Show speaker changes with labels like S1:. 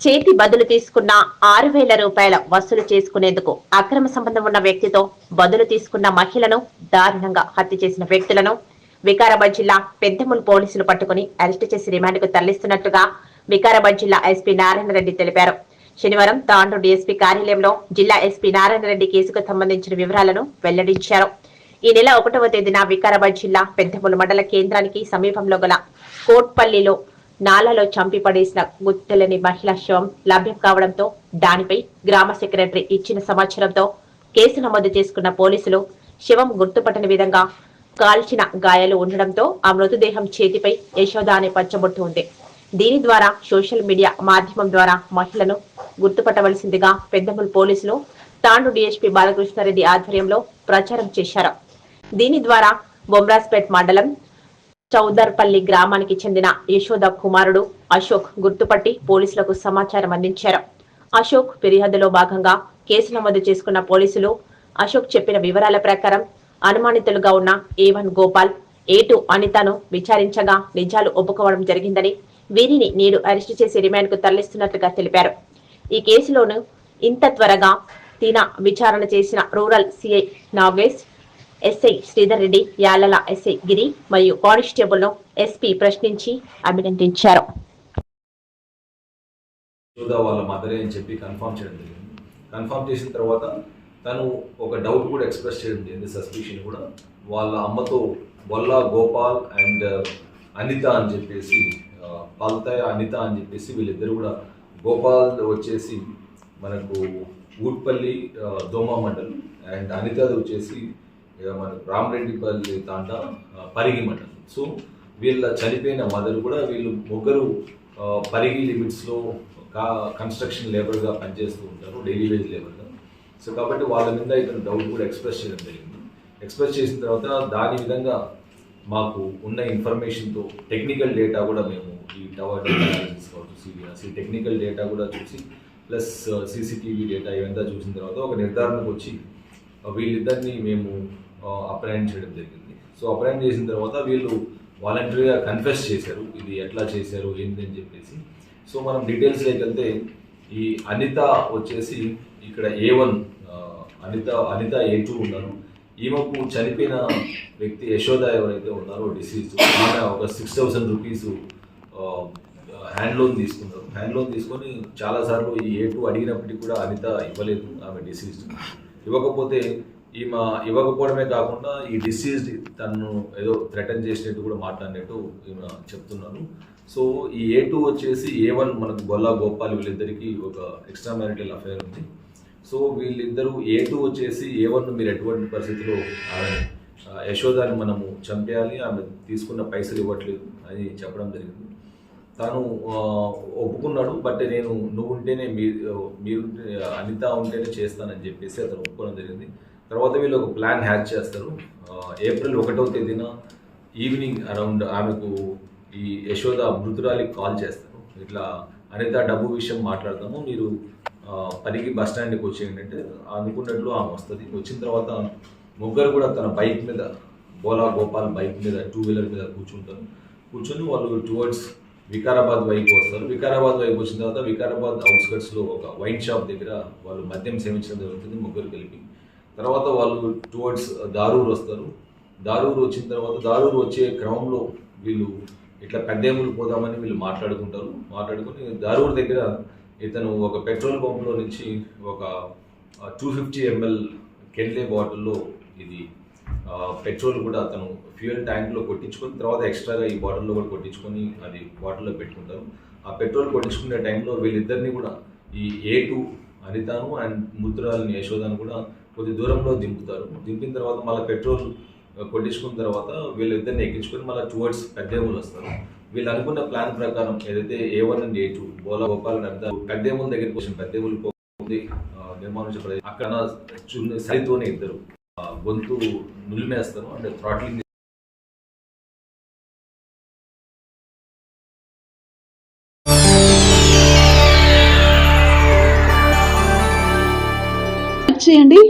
S1: చేతి బదులు తీసుకున్న ఆరు వేల రూపాయల వసూలు చేసుకునేందుకు అక్రమ సంబంధం ఉన్న వ్యక్తితో బదులు తీసుకున్న మహిళను దారుణంగా హత్య చేసిన వ్యక్తులను వికారాబాద్ జిల్లా పెద్దమూలు పోలీసులు పట్టుకుని అరెస్టు చేసి రిమాండ్కు తరలిస్తున్నట్టుగా వికారాబాద్ జిల్లా ఎస్పీ నారాయణ రెడ్డి తెలిపారు. శనివారం తాండ్రు డీఎస్పీ కార్యాలయంలో జిల్లా ఎస్పీ నారాయణ రెడ్డి కేసుకు సంబంధించిన వివరాలను వెల్లడించారు. ఈ నెల ఒకటవ తేదీన వికారాబాద్ జిల్లా పెద్దమూలు మండల కేంద్రానికి సమీపంలో గల కోట్పల్లిలో నాలలో చంపి పడేసిన గుర్తులని మహిళ శవం లభ్యం కావడంతో దానిపై గ్రామ సెక్రటరీ ఇచ్చిన సమాచారంతో కేసు నమోదు చేసుకున్న పోలీసులు శవం గుర్తుపట్టని విధంగా కాల్చిన గాయాలు ఉండడంతో ఆ మృతదేహం చేతిపై యశోద అనే పచ్చబొట్టు ఉంది. దీని ద్వారా సోషల్ మీడియా మాధ్యమం ద్వారా మహిళను గుర్తుపట్టవలసిందిగా పెద్దమూలు పోలీసులు తాండు డీఎస్పీ బాలకృష్ణారెడ్డి ఆధ్వర్యంలో ప్రచారం చేశారు. దీని ద్వారా బొమ్రాజ్పేట్ మండలం చౌదర్పల్లి గ్రామానికి చెందిన యశోద కుమారుడు అశోక్ గుర్తుపట్టి పోలీసులకు సమాచారం అందించారు. అశోక్ ఫిర్యాదులో భాగంగా కేసు నమోదు చేసుకున్న పోలీసులు అశోక్ చెప్పిన వివరాల ప్రకారం అనుమానితులుగా ఉన్న ఏవన్ గోపాల్ ఏటు అనితను విచారించగా నిజాలు ఒప్పుకోవడం జరిగిందని వీరిని నేడు అరెస్టు చేసి రిమాండ్కు తరలిస్తున్నట్లుగా తెలిపారు. ఈ కేసులోను ఇంత త్వరగా తిన విచారణ చేసిన rural CI Nagesh SI Sridhar Reddy Yalala SI Giri మరియు కానిస్టేబుల్ను ఎస్పీ ప్రశ్నించి అభినందించారు.
S2: వాళ్ళ మదరే అని చెప్పి కన్ఫర్మ్ చేయడం జరిగింది. కన్ఫర్మ్ చేసిన తర్వాత తను ఒక డౌట్ కూడా ఎక్స్ప్రెస్ చేయడం జరిగింది సస్పిషన్ కూడా. వాళ్ళ అమ్మతో బొల్ల గోపాల్ అండ్ uh, అనిత అని చెప్పేసి uh, ఆ, పల్తయ అనిత అని చెప్పేసి వీళ్ళిద్దరు కూడా గోపాల్ వచ్చేసి మనకు ఊట్పల్లి దోమా దోమ మండలం అండ్ అనితది వచ్చేసి ఇక మనకు రామరెడ్డిపల్లి తాండ పరిగి మండలం సో వీళ్ళ చనిపోయిన మదర్ కూడా వీళ్ళు ఒకరు పరిగి లిమిట్స్లో కా కన్స్ట్రక్షన్ లేబర్గా పనిచేస్తూ ఉంటారు డైలీ వేజ్ లేబర్గా సో కాబట్టి వాళ్ళ మీద ఇతను డౌట్ కూడా ఎక్స్ప్రెస్ చేయడం జరిగింది. ఎక్స్ప్రెస్ చేసిన తర్వాత దాని విధంగా మాకు ఉన్న ఇన్ఫర్మేషన్తో టెక్నికల్ డేటా కూడా మేము ఈ టవర్ అనాలిసిస్ కావచ్చు సిబిఎస్ ఈ టెక్నికల్ డేటా కూడా చూసి ప్లస్ సీసీటీవీ డేటా ఇవంతా చూసిన తర్వాత ఒక నిర్ధారణకు వచ్చి వీళ్ళిద్దరిని మేము అప్రయాణం చేయడం జరిగింది. సో అప్రయాణం చేసిన తర్వాత వీళ్ళు వాలంటరీగా కన్ఫెస్ చేశారు. ఇది ఎట్లా చేశారు? ఏంటి అని చెప్పేసి. సో మనం డీటెయిల్స్ లేకపోతే ఈ అనిత వచ్చేసి ఇక్కడ A one Anitha Anitha A two ఉన్నారు ఈమెకు చనిపోయిన వ్యక్తి యశోద ఎవరైతే ఉన్నారో డిసీజ్ ఆమె ఒక six thousand rupees hand loan తీసుకున్నారు. హ్యాండ్ లోన్ తీసుకొని చాలాసార్లు ఈ ఏ టూ అడిగినప్పటికీ కూడా అనిత ఇవ్వలేదు. ఆమె డిసీజ్ ఇవ్వకపోతే ఈమె ఇవ్వకపోవడమే కాకుండా ఈ డిసీజ్ తను ఏదో థ్రెటన్ చేసినట్టు కూడా మాట్లాడినట్టు ఈమె చెప్తున్నాను. సో ఈ ఏ టూ వచ్చేసి ఏ వన్ మనకు బొల్లా గోపాల్ వీళ్ళిద్దరికీ ఒక ఎక్స్ట్రా మ్యారిటల్ అఫైర్ ఉంది. సో వీళ్ళిద్దరూ ఏ టూ వచ్చేసి ఏ వన్ మీరు ఎటువంటి పరిస్థితిలో యశోదాని మనము చంపేయాలి ఆమె తీసుకున్న పైసలు ఇవ్వట్లేదు అని చెప్పడం జరిగింది. తాను ఒప్పుకున్నాడు బట్ నేను నువ్వు ఉంటేనే మీరు మీరు అనిత ఉంటేనే చేస్తానని చెప్పేసి అతను ఒప్పుకోవడం జరిగింది. తర్వాత వీళ్ళు ఒక ప్లాన్ హ్యాచ్ చేస్తారు. ఏప్రిల్ ఒకటో తేదీన ఈవినింగ్ అరౌండ్ ఆమెకు ఈ యశోద మృతురాలికి కాల్ చేస్తారు. ఇట్లా అనిత డబ్బు విషయం మాట్లాడతాము. మీరు పనికి బస్ స్టాండ్కి వచ్చేయండి అంటే అనుకున్నట్లు ఆమె వస్తుంది. వచ్చిన తర్వాత ముగ్గురు కూడా తన బైక్ మీద బోలా గోపాల్ బైక్ మీద టూ వీలర్ మీద కూర్చుంటారు. కూర్చొని వాళ్ళు టువర్డ్స్ వికారాబాద్ వైపు వస్తారు. వికారాబాద్ వైపు వచ్చిన తర్వాత వికారాబాద్ అవుట్స్కట్స్లో ఒక వైన్ షాప్ దగ్గర వాళ్ళు మద్యం సేవించడం జరుగుతుంది ముగ్గురు కలిపి. తర్వాత వాళ్ళు టువర్డ్స్ uh, దారూర్ వస్తారు. దారూరు వచ్చిన తర్వాత దారూరు వచ్చే క్రమంలో వీళ్ళు ఇట్లా పెద్దేములు పోదామని వీళ్ళు మాట్లాడుకుంటారు. మాట్లాడుకుని దారూరు దగ్గర ఇతను ఒక పెట్రోల్ పంప్లో నుంచి ఒక టూ ఫిఫ్టీ ఎంఎల్ కెన్లే బాటిల్లో ఇది పెట్రోల్ కూడా అతను ఫ్యూయల్ ట్యాంక్లో కొట్టించుకొని తర్వాత ఎక్స్ట్రాగా ఈ బాటిల్లో కూడా కొట్టించుకొని అది బాటిల్లో పెట్టుకుంటారు. ఆ పెట్రోల్ కొట్టించుకునే టైంలో వీళ్ళిద్దరిని కూడా ఈ ఏ టూ అనితాను అండ్ ముద్రాలని యశోదాను కూడా కొద్ది దూరంలో దింపుతారు. దింపిన తర్వాత మళ్ళీ పెట్రోల్ కొట్టించుకున్న తర్వాత వీళ్ళిద్దరిని ఎక్కించుకొని మళ్ళీ టువర్డ్స్ పెద్దేములు వస్తారు. వీళ్ళు అనుకున్న ప్లాన్ ప్రకారం ఏదైతే A one and A two Bola Gopal అంతా పెద్దేముల దగ్గరికి వచ్చిన పెద్దేములు పోతుంది నిర్మాణించే ప్రదేశం అక్కడ చున్న సరితోనే ఇద్దరు. గొంతు నులిమేస్తారు. అంటే థ్రాట్లింగ్